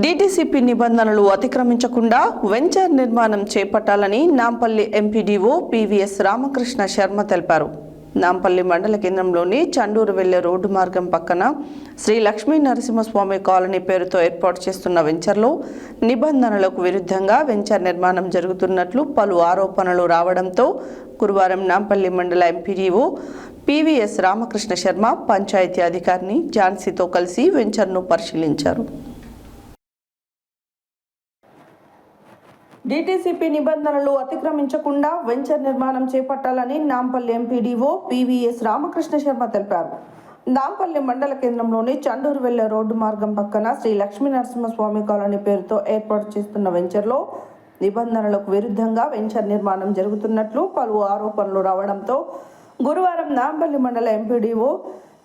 DTCP నిబంధనలు అతిక్రమించకుండా venture నిర్మాణం చేపట్టాలని నాంపల్లి ఎంపీడీఓ పీవీఎస్ రామకృష్ణ శర్మ తెలిపారు. నాంపల్లి మండల కేంద్రంలోని చండూరు వెళ్ళే రోడ్డు మార్గం పక్కన శ్రీ లక్ష్మీ నరసింహస్వామి కాలనీ పేరుతో ఏర్పాటు చేస్తున్న వెంచర్లో నిబంధనలకు విరుద్ధంగా వెంచర్ నిర్మాణం జరుగుతున్నట్లు పలు ఆరోపణలు రావడంతో గురువారం నాంపల్లి మండల ఎంపీడీఓ పీవీఎస్ రామకృష్ణ శర్మ పంచాయతీ అధికారిని ఝాన్సీతో కలిసి వెంచర్ను పరిశీలించారు. డీటీసీపీ నిబంధనలు అతిక్రమించకుండా వెంచర్ నిర్మాణం చేపట్టాలని నాంపల్లి ఎంపీడీఓ పీవీఎస్ రామకృష్ణ శర్మ తెలిపారు. నాంపల్లి మండల కేంద్రంలోని చండూరు వెళ్ళే రోడ్డు మార్గం పక్కన శ్రీ లక్ష్మీ నరసింహస్వామి కాలనీ పేరుతో ఏర్పాటు చేస్తున్న వెంచర్లో నిబంధనలకు విరుద్ధంగా వెంచర్ నిర్మాణం జరుగుతున్నట్లు పలు ఆరోపణలు రావడంతో గురువారం నాంపల్లి మండల ఎంపీడీఓ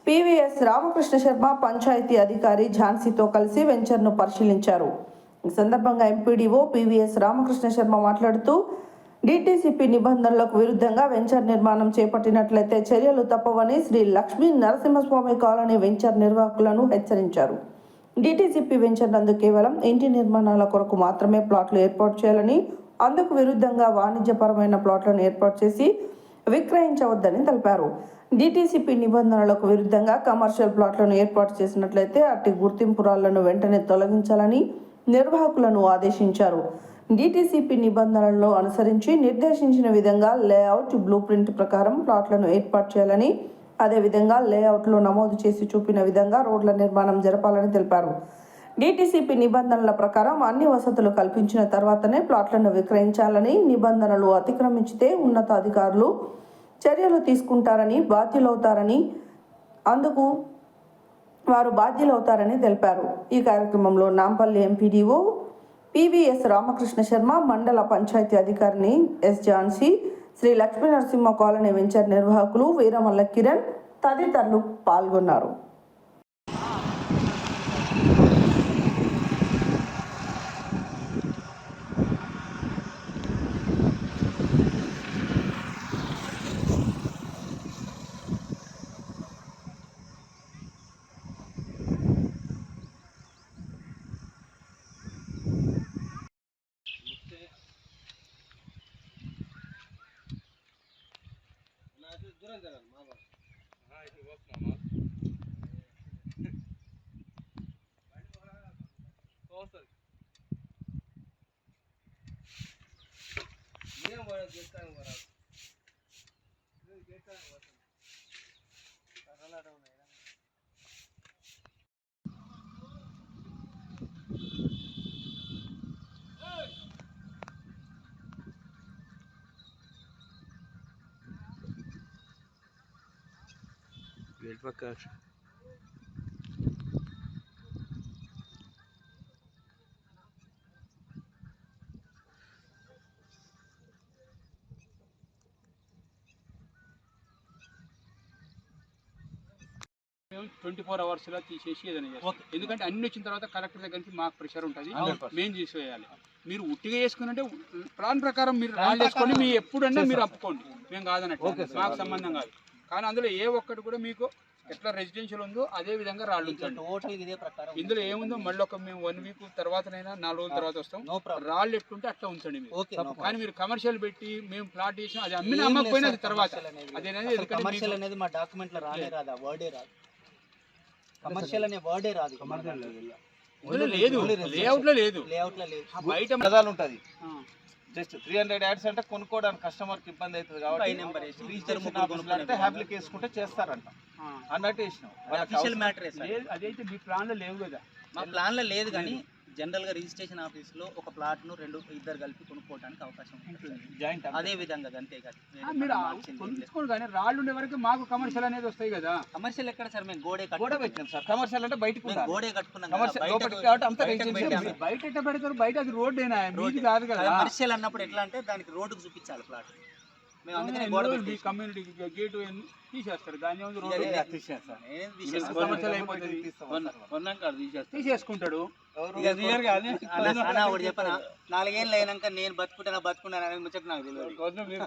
పీవీఎస్ రామకృష్ణ శర్మ పంచాయతీ అధికారి ఝాన్సీతో కలిసి వెంచర్ను పరిశీలించారు. ఈ సందర్భంగా ఎంపీడీఓ పీవీఎస్ రామకృష్ణ శర్మ మాట్లాడుతూ డీటీసీపీ నిబంధనలకు విరుద్ధంగా వెంచర్ నిర్మాణం చేపట్టినట్లయితే చర్యలు తప్పవని శ్రీ లక్ష్మీ నరసింహస్వామి కాలనీ వెంచర్ నిర్వాహకులను హెచ్చరించారు. డీటీసీపీ వెంచర్ నందు కేవలం ఇంటి నిర్మాణాల కొరకు మాత్రమే ప్లాట్లు ఏర్పాటు చేయాలని అందుకు విరుద్ధంగా వాణిజ్యపరమైన ప్లాట్లను ఏర్పాటు చేసి విక్రయించవద్దని తెలిపారు. డీటీసీపీ నిబంధనలకు విరుద్ధంగా కమర్షియల్ ప్లాట్లను ఏర్పాటు చేసినట్లయితే అట్టి గుర్తింపురాలను వెంటనే తొలగించాలని నిర్వాహకులను ఆదేశించారు. డీటీసీపీ నిబంధనలను అనుసరించి నిర్దేశించిన విధంగా లేఅవుట్ బ్లూ ప్రింట్ ప్రకారం ప్లాట్లను ఏర్పాటు చేయాలని అదేవిధంగా లేఅవుట్లో నమోదు చేసి చూపిన విధంగా రోడ్ల నిర్మాణం జరపాలని తెలిపారు. డీటీసీపీ నిబంధనల ప్రకారం అన్ని వసతులు కల్పించిన తర్వాతనే ప్లాట్లను విక్రయించాలని నిబంధనలు అతిక్రమించితే ఉన్నతాధికారులు చర్యలు తీసుకుంటారని బాధ్యులవుతారని అందుకు వారు బాధ్యులవుతారని తెలిపారు. ఈ కార్యక్రమంలో నాంపల్లి ఎంపీడీఓ పివిఎస్ రామకృష్ణ శర్మ మండల పంచాయతీ అధికారిని S Jhansi Shri Lakshmi Narasimha colony venture నిర్వాహకులు వీరమల్ల కిరణ్ తదితరులు పాల్గొన్నారు. عندنا المعبر هاي في وسطنا مال توصل مين ورا جيتان ورا పక్క మేము ట్వంటీ ఫోర్ అవర్స్లో తీసేసి ఏదైనా చేస్తాం. ఎందుకంటే అన్ని వచ్చిన తర్వాత కలెక్టర్ దగ్గర నుంచి మాకు ప్రెషర్ ఉంటుంది. మేము తీసేయాలి మీరు ఉట్టిగా చేసుకున్నట్టే ప్లాన్ ప్రకారం మీరు రాళ్ళు వేసుకొని మీ ఎప్పుడన్నా మీరు అప్పుకోండి. మేము కాదన్నట్టు మాకు సంబంధం కాదు. కానీ అందులో ఏ ఒక్కటి కూడా మీకు ఎట్లా రెసిడెన్షియల్ ఉందో అదే విధంగా రాళ్ళు ఉంచండి టోటల్ ఇదే ప్రకారం ఇందులో ఏముందో మళ్ళీ ఒక మేము వన్ వీక్ తర్వాతనైనా నాలుగు రోజుల తర్వాత వస్తాం. రాళ్ళు ఎట్లుంటే అట్లా ఉంచండి మీరు. కానీ మీరు కమర్షియల్ పెట్టి మేము ప్లాట్ చేసినా అది అమ్మిన అమ్మకపోయినా అది తర్వాత. అదేనది కమర్షియల్ అనేది మా డాక్యుమెంట్లో రానే రాదు ఆ వర్డే రాదు. కమర్షియల్ అనే వర్డే రాదు. ఇందులో లేదు లేఅవుట్లో లేదు. లేఅవుట్లో లేదు. బయట ఉంటది. ఆ. జస్ట్ త్రీ హండ్రెడ్ యాడ్స్ అంటే కొనుక్కోవడానికి కస్టమర్కి ఇబ్బంది అవుతుంది కాబట్టి పై నెంబర్ వేసి ఇద్దరు రిజిస్ట్రేషన్ ముగ్గురు ఆఫీసులో అంటే కొనుక్కునే హ్యాప్లిక్ వేసుకుంటే చేస్తారంట. అన్నట్టు వేసినాం లేదు అదైతే మీ ప్లాన్లో లేవు కదా. మా ప్లాన్లో లేదు కానీ జనరల్గా రిజిస్ట్రేషన్ ఆఫీస్లో ఒక ప్లాట్ను రెండు ఇద్దరు కలిపి కొనుక్కోవడానికి అవకాశం ఉంటుంది. జాయింట్ అదే విధంగా అంతే కాదు. మీరు కానీ రాళ్ళు ఉండే వరకు మాకు కమర్షియల్ అనేది వస్తాయి కదా. కమర్షియల్ ఎక్కడ సార్? మేము గోడే కట్టుకున్నాం పెట్టినాం సార్. కమర్షియల్ అంటే బయటకు ఉండాలి. గోడే కట్టుకున్నాం. బయట ఎట్ట పెడతారు? బయట అది రోడ్డేనా? మీది కాదు కదా. కమర్షియల్ అన్నప్పుడు ఎట్లా అంటే దానికి రోడ్డుకు చూపించాలి ప్లాట్. మేము అందుకనే గోడ మీ. కమ్యూనిటీ గేటు తీసేస్తారు. ఏముంది రోడ్డు. తీసేసుకుంటాడు. అన్న అన్న ఒకటి చెప్పనా? నాలుగేళ్ళు అయినాక నేను బతుకుంటానా బతుకున్నాను అనేది ముచ్చట నాకు తెలియదు. మీరు